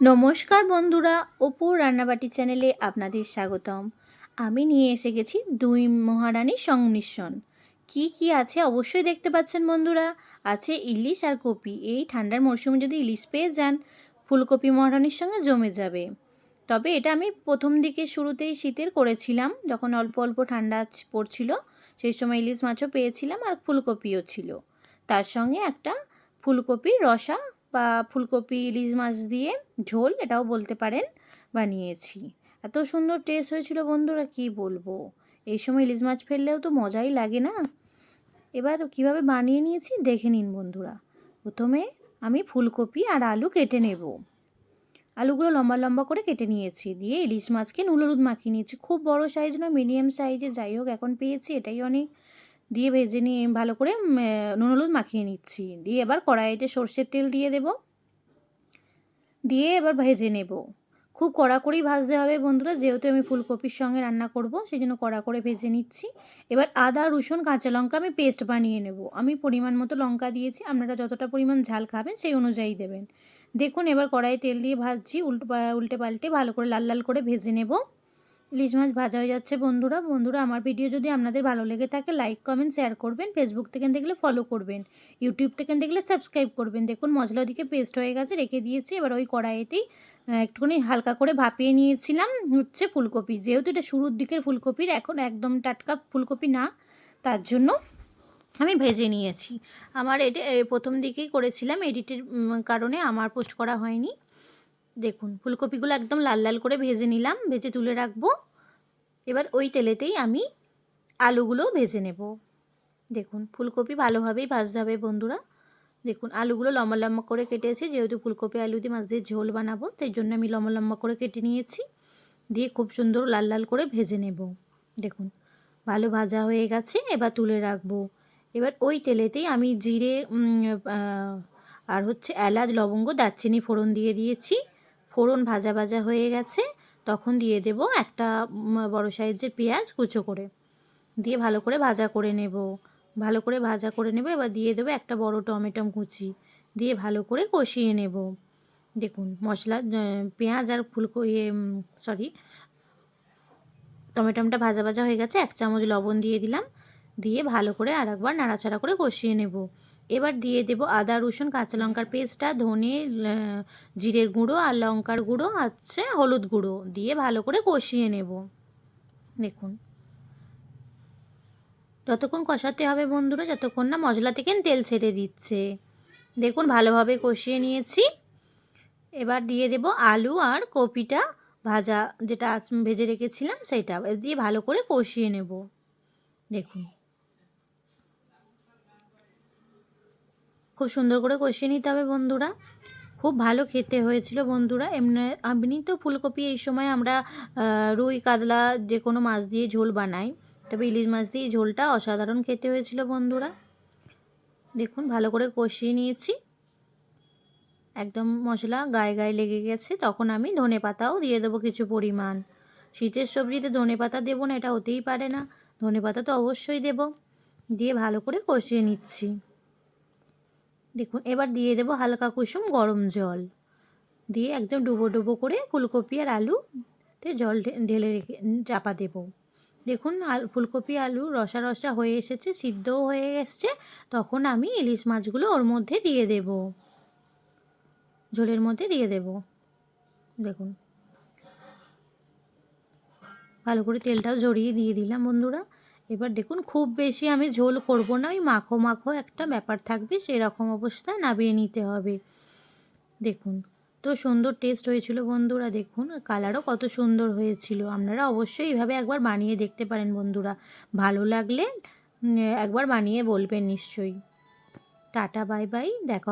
নমস্কার বন্ধুরা, অপুর রান্নাবাটি চ্যানেলে আপনাদের স্বাগতম। আমি নিয়ে এসে গেছি দুই মহারানীর সংমিশ্রণ। কি কি আছে অবশ্যই দেখতে পাচ্ছেন বন্ধুরা। আছে ইলিশ আর কপি। এই ঠান্ডার মরশুমে যদি ইলিশ পেয়ে যান, ফুলকপি মহারানির সঙ্গে জমে যাবে। তবে এটা আমি প্রথম দিকে শুরুতেই শীতের করেছিলাম, যখন অল্প অল্প ঠান্ডা পড়ছিল, সেই সময় ইলিশ মাছও পেয়েছিলাম আর ফুলকপিও ছিল। তার সঙ্গে একটা ফুলকপির রসা বা ফুলকপি, ইলিশ মাছ দিয়ে ঝোল এটাও বলতে পারেন, বানিয়েছি। এত সুন্দর টেস্ট হয়েছিল বন্ধুরা, কি বলব? এই সময় ইলিশ মাছ ফেললেও তো মজাই লাগে না? এবার কীভাবে বানিয়ে নিয়েছি দেখে নিন বন্ধুরা। প্রথমে আমি ফুলকপি আর আলু কেটে নেব। আলুগুলো লম্বা লম্বা করে কেটে নিয়েছি, দিয়ে ইলিশ মাছকে হলুদ মাখিয়ে নিয়েছি। খুব বড় সাইজ নয় মিডিয়াম সাইজে যাই হোক, এখন পেয়েছি এটাই অনেক। দিয়ে ভেজে নিয়ে ভালো করে নুন হলুদ মাখিয়ে নিচ্ছি। দিয়ে এবার কড়াইতে সর্ষের তেল দিয়ে দেব। দিয়ে এবার ভেজে নেব। খুব কড়া করেই ভাজতে হবে বন্ধুরা, যেহেতু আমি ফুলকপির সঙ্গে রান্না করব সেই জন্য কড়া করে ভেজে নিচ্ছি। এবার আদা, রসুন, কাঁচা লঙ্কা আমি পেস্ট বানিয়ে নেব। আমি পরিমাণ মতো লঙ্কা দিয়েছি, আপনারা যতটা পরিমাণ ঝাল খাবেন সেই অনুযায়ী দেবেন। দেখুন এবার কড়াইয়ে তেল দিয়ে ভাজছি, উল্টো উল্টে পাল্টে ভালো করে লাল লাল করে ভেজে নেব। ইলিশ মাছ ভাজা হয়ে যাচ্ছে বন্ধুরা। বন্ধুরা, আমার ভিডিও যদি আপনাদের ভালো লেগে থাকে লাইক কমেন্ট শেয়ার করবেন। ফেসবুক থেকে দেখলে ফলো করবেন। ইউটিউব থেকে দেখলে সাবস্ক্রাইব করবেন। দেখুন, মশলা ওদিকে পেস্ট হয়ে গেছে, রেখে দিয়েছি। এবার ওই কড়াইতেই একটুখানি হালকা করে ভাপিয়ে নিয়েছিলাম হচ্ছে ফুলকপি। যেহেতু এটা শুরুর দিকের ফুলকপির, এখন একদম টাটকা ফুলকপি না, তার জন্য আমি ভেজে নিয়েছি। আমার এটা প্রথম দিকেই করেছিলাম এডিটের কারণে আমার পোস্ট করা হয়নি। দেখুন, ফুলকপিগুলো একদম লাল লাল করে ভেজে নিলাম, ভেজে তুলে রাখব। এবার ওই তেলেতেই আমি আলুগুলো ভেজে নেব। দেখুন, ফুলকপি ভালোভাবেই ভাজতে হবে বন্ধুরা। দেখুন, আলুগুলো লম্বা লম্বা করে কেটেছি, যেহেতু ফুলকপি আলু দিয়ে মাছ দিয়ে ঝোল বানাবো, তাই জন্য আমি লম্বা লম্বা করে কেটে নিয়েছি। দিয়ে খুব সুন্দর লাল লাল করে ভেজে নেব। দেখুন, ভালো ভাজা হয়ে গেছে, এবার তুলে রাখব। এবার ওই তেলেতেই আমি জিরে আর হচ্ছে এলাচ, লবঙ্গ, দারচিনি ফোড়ন দিয়ে দিয়েছি। ফোড়ন ভাজা ভাজা হয়ে গেছে, তখন দিয়ে দেব একটা বড় সাইজের পেঁয়াজ কুচো করে। দিয়ে ভালো করে ভাজা করে নেব। ভালো করে ভাজা করে নেব, এবার দিয়ে দেবো একটা বড় টমেটো কুচি। দিয়ে ভালো করে কষিয়ে নেব। দেখুন, মশলা পেঁয়াজ আর ফুলকো ইয়ে সরি টমেটোমটা ভাজা ভাজা হয়ে গেছে, এক চামচ লবণ দিয়ে দিলাম। দিয়ে ভালো করে আর একবার নাড়াচাড়া করে কষিয়ে নেব। এবার দিয়ে দেব আদা, রসুন, কাঁচা লঙ্কার পেস্টটা, ধনে জিরের গুঁড়ো আর লঙ্কার গুঁড়ো আছে হলুদ গুঁড়ো দিয়ে ভালো করে কষিয়ে নেব। দেখুন। যতক্ষণ কষাতে হবে বন্ধুরা, যতক্ষণ না মশলা থেকে তেল ছেড়ে দিচ্ছে। দেখুন, ভালোভাবে কষিয়ে নিয়েছি। এবার দিয়ে দেব আলু আর কপিটা ভাজা, যেটা ভেজে রেখেছিলাম, সেটা দিয়ে ভালো করে কষিয়ে নেব। দেখুন। খুব সুন্দর করে কষিয়ে নিতে হবে বন্ধুরা। খুব ভালো খেতে হয়েছিল বন্ধুরা। এমনি এমনি তো ফুলকপি এই সময় আমরা রুই, কাতলা যে কোনো মাছ দিয়ে ঝোল বানাই। তবে ইলিশ মাছ দিয়ে ঝোলটা অসাধারণ খেতে হয়েছিল বন্ধুরা। দেখুন, ভালো করে কষিয়ে নিয়েছি। একদম মশলা গায়ে গায়ে লেগে গেছে। তখন আমি ধনে পাতাও দিয়ে দেবো কিছু পরিমাণ। শীতের সবজিতে ধনে পাতা দেবো না, এটা হতেই পারে না। ধনে পাতা তো অবশ্যই দেব। দিয়ে ভালো করে কষিয়ে নিচ্ছি। দেখুন, এবার দিয়ে দেবো হালকা কুসুম গরম জল। দিয়ে একদম ডুবো ডুবো করে ফুলকপি আর আলুতে জল ঢেলে রেখে চাপা দেবো। দেখুন ফুলকপি, আলু রসা রসা হয়ে এসেছে, সিদ্ধও হয়ে এসছে। তখন আমি ইলিশ মাছগুলো ওর মধ্যে দিয়ে দেব। ঝোলের মধ্যে দিয়ে দেব। দেখুন। ভালো করে তেলটাও জড়িয়ে দিয়ে দিলাম বন্ধুরা। এবার দেখুন, খুব বেশি আমি ঝোল করব না, ওই মাখো মাখো একটা ব্যাপার থাকবে, সেরকম অবস্থায় নামিয়ে নিতে হবে। দেখুন, তো সুন্দর টেস্ট হয়েছিল বন্ধুরা, দেখুন কালারও কত সুন্দর হয়েছিল। আপনারা অবশ্যই এইভাবে একবার বানিয়ে দেখতে পারেন বন্ধুরা। ভালো লাগলে একবার বানিয়ে বলবেন নিশ্চয়ই। টাটা বাই বাই দেখা